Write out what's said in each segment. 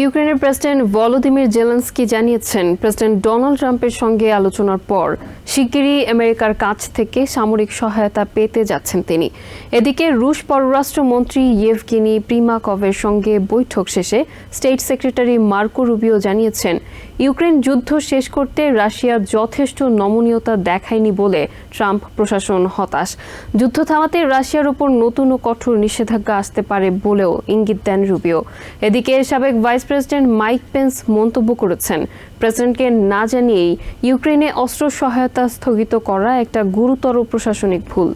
ইউক্রেনের president Volodymyr Zelensky জানিয়েছেন president Donald ট্রাম্পের সঙ্গে আলোচনার পর শিগগিরই আমেরিকার কাছ থেকে সামরিক সহায়তা পেতে যাচ্ছেন তিনি। এদিকে রুশ পররাষ্ট্রমন্ত্রী ইয়েভগিনি প্রিমাকভের সঙ্গে বৈঠক শেষে স্টেট সেক্রেটারি মার্কো রুবিও জানিয়েছেন, ইউক্রেন যুদ্ধ শেষ করতে রাশিয়া যথেষ্ট নমনীয়তা দেখায়নি বলে ট্রাম্প প্রশাসন হতাশ। যুদ্ধ থামাতে রাশিয়ার উপর নতুন ও কঠোর নিষেধাজ্ঞা আসতে পারে বলেও ইঙ্গিত দেন রুবিও। এদিকে সাবেক ভাইস প্রেসিডেন্ট মাইক পেন্স মন্তব্য করেছেন প্রেসিডেন্টকে না জানিয়েই ইউক্রেনে অস্ত্র সহায়তা স্থগিত করা একটা গুরুতর প্রশাসনিক ভুল।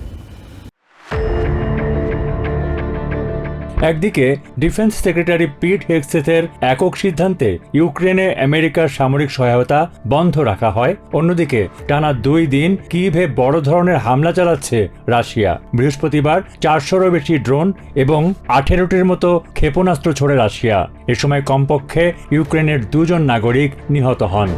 একদিকে, ডিফেন্স সেক্রেটারি পিট হেক্সেথের একক সিদ্ধান্তে ইউক্রেনে আমেরিকার সামরিক সহায়তা বন্ধ রাখা হয়। অন্যদিকে, টানা দুই দিন কিভে বড় ধরনের হামলা চালাচ্ছে রাশিয়া। বৃহস্পতিবার চারশোরও বেশি ড্রোন এবং আঠেরোটির মতো ক্ষেপণাস্ত্র ছোড়ে রাশিয়া। এ সময় কমপক্ষে ইউক্রেনের দুজন নাগরিক নিহত হন।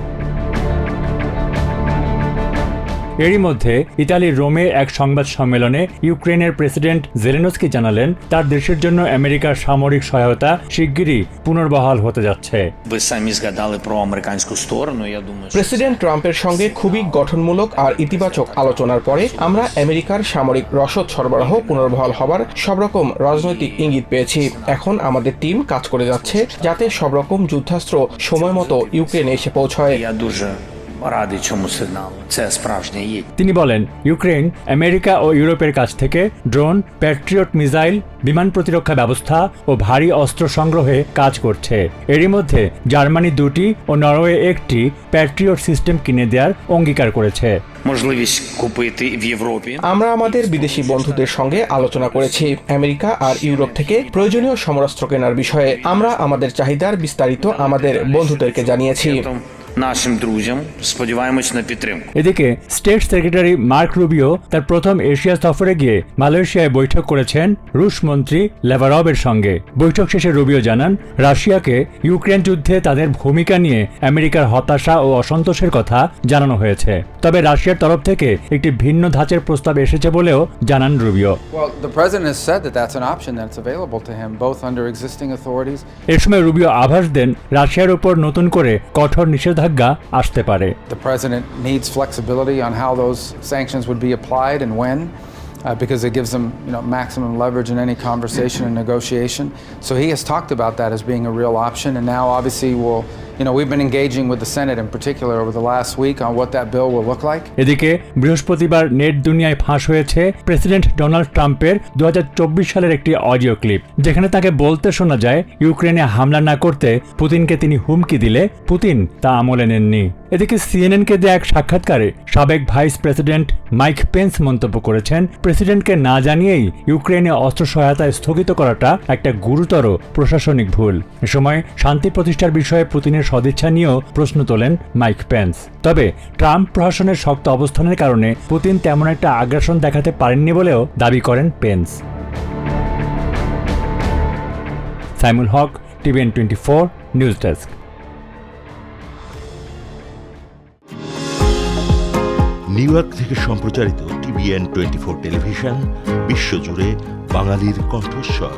এরই মধ্যে ইতালির রোমে এক সংবাদ সম্মেলনে ইউক্রেনের প্রেসিডেন্ট জেলেনস্কি জানালেন তার দেশের জন্য আমেরিকার সামরিক সহায়তা শিগগিরই পুনর্বহাল হতে যাচ্ছে। প্রেসিডেন্ট ট্রাম্পের সঙ্গে খুবই গঠনমূলক আর ইতিবাচক আলোচনার পরে আমরা আমেরিকার সামরিক রসদ সরবরাহ পুনর্বহাল হবার সব রকম রাজনৈতিক ইঙ্গিত পেয়েছি। এখন আমাদের টিম কাজ করে যাচ্ছে যাতে সব রকম যুদ্ধাস্ত্র সময় মতো ইউক্রেনে এসে পৌঁছয়। তিনি বলেন ইউক্রেন আমেরিকা ও ইউরোপের কাছ থেকে ড্রোন প্যাট্রিয়ট মিসাইল বিমান প্রতিরক্ষা ব্যবস্থা ও ভারী অস্ত্র সংগ্রহে কাজ করছে। এরই মধ্যে জার্মানি দুটি ও নরওয়ে একটি প্যাট্রিয়ট সিস্টেম কিনে দেওয়ার অঙ্গীকার করেছে। আমরা আমাদের বিদেশি বন্ধুদের সঙ্গে আলোচনা করেছি আমেরিকা আর ইউরোপ থেকে প্রয়োজনীয় সমরাস্ত্র কেনার বিষয়ে। আমরা আমাদের চাহিদার বিস্তারিত আমাদের বন্ধুদেরকে জানিয়েছি। Нашим друзям сподіваємось на підтримку. এদিকে স্টেট সেক্রেটারি মার্ক রুবিও তার প্রথম এশিয়া সফরে গিয়ে মালয়েশিয়ায় বৈঠক করেছেন রুশ মন্ত্রী লেভারবের সঙ্গে বৈঠক শেষে রুবিও জানান রাশিয়াকে ইউক্রেন যুদ্ধে তাদের ভূমিকা নিয়ে আমেরিকার হতাশা ও অসন্তোষের কথা জানানো হয়েছে তবে রাশিয়ার তরফ থেকে একটি ভিন্ন ধাঁচের প্রস্তাব এসেছে বলেও জানান Rubio Well, the president has said that that's an option that's available to him, both under existing authorities এ সময় রুবিও আভাস দেন রাশিয়ার উপর নতুন করে কঠোর নিষেধাজ্ঞা আসতে পারে The president needs flexibility on how those sanctions would be applied and when, uh, because it gives them, you know, maximum leverage in any conversation and negotiation. So he has talked about that as being a real option, and now obviously we'll, you know, we've been engaging with the Senate in particular over the last week on what that bill will look like. এদিকে বৃহস্পতিবার net দুনিয়ায় ফাঁস হয়েছে president Donald ট্রাম্পের দু হাজার চব্বিশ সালের একটি অডিও ক্লিপ যেখানে তাকে বলতে শোনা যায় ইউক্রেনে হামলা না করতে পুতিনকে তিনি হুমকি দিলে পুতিন তা আমলে নেননি এদিকে সিএনএনকে দেয়া এক সাক্ষাৎকারে সাবেক ভাইস প্রেসিডেন্ট মাইক পেন্স মন্তব্য করেছেন প্রেসিডেন্টকে না জানিয়েই ইউক্রেনে অস্ত্র সহায়তা স্থগিত করাটা একটা গুরুতর প্রশাসনিক ভুল এ সময় শান্তি প্রতিষ্ঠার বিষয়ে পুতিনের সদিচ্ছা নিয়েও প্রশ্ন তোলেন মাইক পেন্স। তবে ট্রাম্প প্রশাসনের শক্ত অবস্থানের কারণে পুতিন তেমন একটা আগ্রাসন দেখাতে পারেননি বলেও দাবি করেন Pence. Saimul Haque, TVN twenty four, news desk. New York থেকে সম্প্রচারিত টিভিএন টোয়েন্টি ফোর টেলিভিশন, বিশ্বজুড়ে বাঙালির কণ্ঠস্বর।